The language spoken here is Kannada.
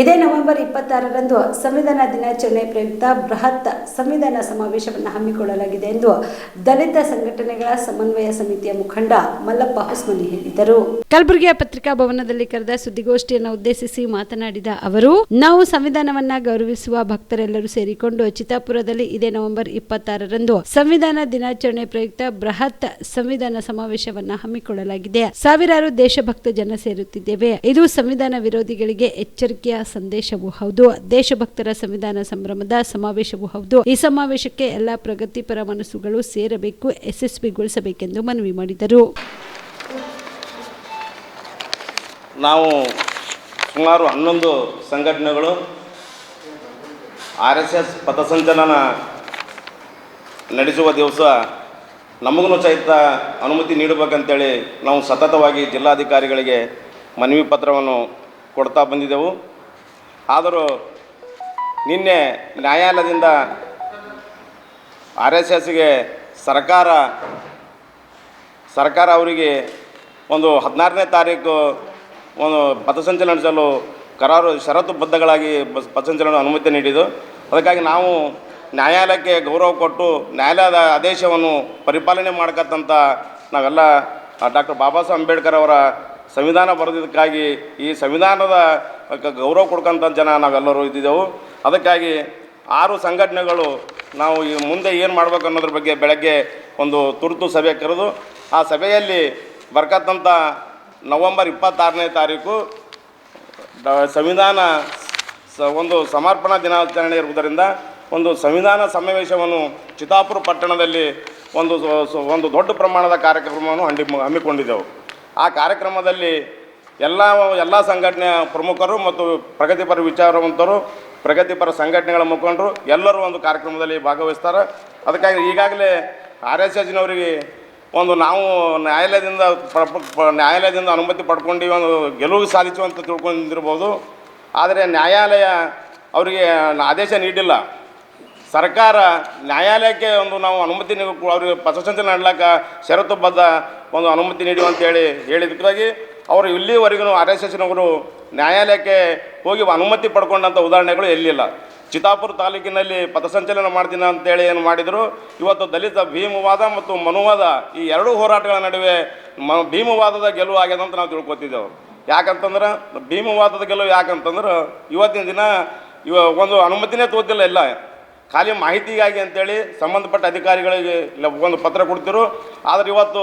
ಇದೇ ನವೆಂಬರ್ ಇಪ್ಪತ್ತಾರರಂದು ಸಂವಿಧಾನ ದಿನಾಚರಣೆ ಪ್ರಯುಕ್ತ ಬೃಹತ್ ಸಂವಿಧಾನ ಸಮಾವೇಶವನ್ನು ಹಮ್ಮಿಕೊಳ್ಳಲಾಗಿದೆ ಎಂದು ದಲಿತ ಸಂಘಟನೆಗಳ ಸಮನ್ವಯ ಸಮಿತಿಯ ಮುಖಂಡ ಮಲ್ಲಪ್ಪ ಹೊಸ್ಮನಿ ಹೇಳಿದರು. ಕಲಬುರಗಿಯ ಪತ್ರಿಕಾ ಭವನದಲ್ಲಿ ಕರೆದ ಸುದ್ದಿಗೋಷ್ಠಿಯನ್ನು ಉದ್ದೇಶಿಸಿ ಮಾತನಾಡಿದ ಅವರು, ನಾವು ಸಂವಿಧಾನವನ್ನ ಗೌರವಿಸುವ ಭಕ್ತರೆಲ್ಲರೂ ಸೇರಿಕೊಂಡು ಚಿತ್ತಾಪುರದಲ್ಲಿ ಇದೇ ನವೆಂಬರ್ ಇಪ್ಪತ್ತಾರರಂದು ಸಂವಿಧಾನ ದಿನಾಚರಣೆ ಪ್ರಯುಕ್ತ ಬೃಹತ್ ಸಂವಿಧಾನ ಸಮಾವೇಶವನ್ನು ಹಮ್ಮಿಕೊಳ್ಳಲಾಗಿದೆ. ಸಾವಿರಾರು ದೇಶಭಕ್ತ ಜನ ಸೇರುತ್ತಿದ್ದೇವೆ. ಇದು ಸಂವಿಧಾನ ವಿರೋಧಿಗಳಿಗೆ ಎಚ್ಚರಿಕೆಯ ಸಂದೇಶವೂ ಹೌದು. ದೇಶಭಕ್ತರ ಸಂವಿಧಾನ ಸಂಭ್ರಮದ ಸಮಾವೇಶವೂ ಹೌದು. ಈ ಸಮಾವೇಶಕ್ಕೆ ಎಲ್ಲ ಪ್ರಗತಿಪರ ಮನಸ್ಸುಗಳು ಸೇರಬೇಕು, ಯಶಸ್ವಿಗೊಳಿಸಬೇಕೆಂದು ಮನವಿ ಮಾಡಿದರು. ನಾವು ಸುಮಾರು ಹನ್ನೊಂದು ಸಂಘಟನೆಗಳು, ಆರ್ ಎಸ್ ಎಸ್ ಪಥಸಂಚಲನ ನಡೆಸುವ ದಿವಸ ನಮಗೂ ಸಹಿತ ಅನುಮತಿ ನೀಡಬೇಕಂತೇಳಿ ನಾವು ಸತತವಾಗಿ ಜಿಲ್ಲಾಧಿಕಾರಿಗಳಿಗೆ ಮನವಿ ಪತ್ರವನ್ನು ಕೊಡ್ತಾ ಬಂದಿದ್ದೆವು. ಆದರೂ ನಿನ್ನೆ ನ್ಯಾಯಾಲಯದಿಂದ ಆರ್ ಎಸ್ ಎಸ್ಗೆ ಸರ್ಕಾರ ಸರ್ಕಾರ ಅವರಿಗೆ ಒಂದು ಹದಿನಾರನೇ ತಾರೀಕು ಒಂದು ಪಥಸಂಚಲನ ನಡೆಸಲು ಕರಾರು ಷರತ್ತುಬದ್ಧಗಳಾಗಿ ಬಸ್ ಪಥಸಂಚಲನ ಅನುಮತಿ ನೀಡಿದ್ದು. ಅದಕ್ಕಾಗಿ ನಾವು ನ್ಯಾಯಾಲಯಕ್ಕೆ ಗೌರವ ಕೊಟ್ಟು ನ್ಯಾಯಾಲಯದ ಆದೇಶವನ್ನು ಪರಿಪಾಲನೆ ಮಾಡ್ಕತ್ತಂತ ನಾವೆಲ್ಲ ಡಾಕ್ಟರ್ ಬಾಬಾ ಸಾಹೇಬ್ ಅಂಬೇಡ್ಕರ್ ಅವರ ಸಂವಿಧಾನ ಬರೆದಿದ್ದಕ್ಕಾಗಿ ಈ ಸಂವಿಧಾನದ ಗೌರವ ಕೊಡ್ಕೊಂಥ ಜನ ನಾವೆಲ್ಲರೂ ಇದ್ದಿದ್ದೆವು. ಅದಕ್ಕಾಗಿ ಆರು ಸಂಘಟನೆಗಳು ನಾವು ಈ ಮುಂದೆ ಏನು ಮಾಡಬೇಕು ಅನ್ನೋದ್ರ ಬಗ್ಗೆ ಬೆಳಗ್ಗೆ ಒಂದು ತುರ್ತು ಸಭೆ ಕರೆದು, ಆ ಸಭೆಯಲ್ಲಿ ಬರ್ಕತ್ತಂಥ ನವಂಬರ್ ಇಪ್ಪತ್ತಾರನೇ ತಾರೀಕು ಸಂವಿಧಾನ ಸ ಒಂದು ಸಮರ್ಪಣಾ ದಿನಾಚರಣೆ ಇರುವುದರಿಂದ ಒಂದು ಸಂವಿಧಾನ ಸಮಾವೇಶವನ್ನು ಚಿತಾಪುರ ಪಟ್ಟಣದಲ್ಲಿ ಒಂದು ಒಂದು ದೊಡ್ಡ ಪ್ರಮಾಣದ ಕಾರ್ಯಕ್ರಮವನ್ನು ಹಂಡಿ ಹಮ್ಮಿಕೊಂಡಿದ್ದೆವು. ಆ ಕಾರ್ಯಕ್ರಮದಲ್ಲಿ ಎಲ್ಲ ಎಲ್ಲ ಸಂಘಟನೆಯ ಪ್ರಮುಖರು ಮತ್ತು ಪ್ರಗತಿಪರ ವಿಚಾರವಂತರು, ಪ್ರಗತಿಪರ ಸಂಘಟನೆಗಳ ಮುಖಂಡರು ಎಲ್ಲರೂ ಒಂದು ಕಾರ್ಯಕ್ರಮದಲ್ಲಿ ಭಾಗವಹಿಸ್ತಾರೆ. ಅದಕ್ಕಾಗಿ ಈಗಾಗಲೇ ಆರ್ ಎಸ್ ಎಸ್ನವರಿಗೆ ಒಂದು ನಾವು ನ್ಯಾಯಾಲಯದಿಂದ ನ್ಯಾಯಾಲಯದಿಂದ ಅನುಮತಿ ಪಡ್ಕೊಂಡು ಒಂದು ಗೆಲುವು ಸಾಧಿಸುವಂತ ತಿಳ್ಕೊಂಡಿರ್ಬೋದು. ಆದರೆ ನ್ಯಾಯಾಲಯ ಅವರಿಗೆ ಆದೇಶ ನೀಡಿಲ್ಲ. ಸರ್ಕಾರ ನ್ಯಾಯಾಲಯಕ್ಕೆ ಒಂದು ನಾವು ಅನುಮತಿ ನೀಡಬೇಕು ಅವರಿಗೆ ಪಥಸಂಚಲನ ನಡ್ಲಾಕ ಷರತ್ತುಬದ್ಧ ಒಂದು ಅನುಮತಿ ನೀಡಿ ಅಂತೇಳಿ ಹೇಳಿದ್ದಕ್ಕಾಗಿ ಅವರು ಇಲ್ಲಿವರೆಗೂ ಆರ್ ಎಸ್ ಎಸ್ನವರು ನ್ಯಾಯಾಲಯಕ್ಕೆ ಹೋಗಿ ಅನುಮತಿ ಪಡ್ಕೊಂಡಂಥ ಉದಾಹರಣೆಗಳು ಎಲ್ಲಿಲ್ಲ. ಚಿತಾಪುರ ತಾಲೂಕಿನಲ್ಲಿ ಪಥಸಂಚಲನ ಮಾಡ್ತೀನಿ ಅಂತೇಳಿ ಏನು ಮಾಡಿದರು. ಇವತ್ತು ದಲಿತ ಭೀಮವಾದ ಮತ್ತು ಮನುವಾದ ಈ ಎರಡೂ ಹೋರಾಟಗಳ ನಡುವೆ ಮ ಭೀಮವಾದದ ಗೆಲುವು ಆಗ್ಯದ ಅಂತ ನಾವು ತಿಳ್ಕೊತಿದ್ದೆವು. ಯಾಕಂತಂದ್ರೆ, ಭೀಮವಾದದ ಗೆಲುವು ಯಾಕಂತಂದ್ರೆ, ಇವತ್ತಿನ ದಿನ ಇವ ಒಂದು ಅನುಮತಿನೇ ತೋತಿಲ್ಲ ಇಲ್ಲ ಖಾಲಿ ಮಾಹಿತಿಗಾಗಿ ಅಂತೇಳಿ ಸಂಬಂಧಪಟ್ಟ ಅಧಿಕಾರಿಗಳಿಗೆ ಒಂದು ಪತ್ರ ಕೊಡ್ತಿರು. ಆದರೆ ಇವತ್ತು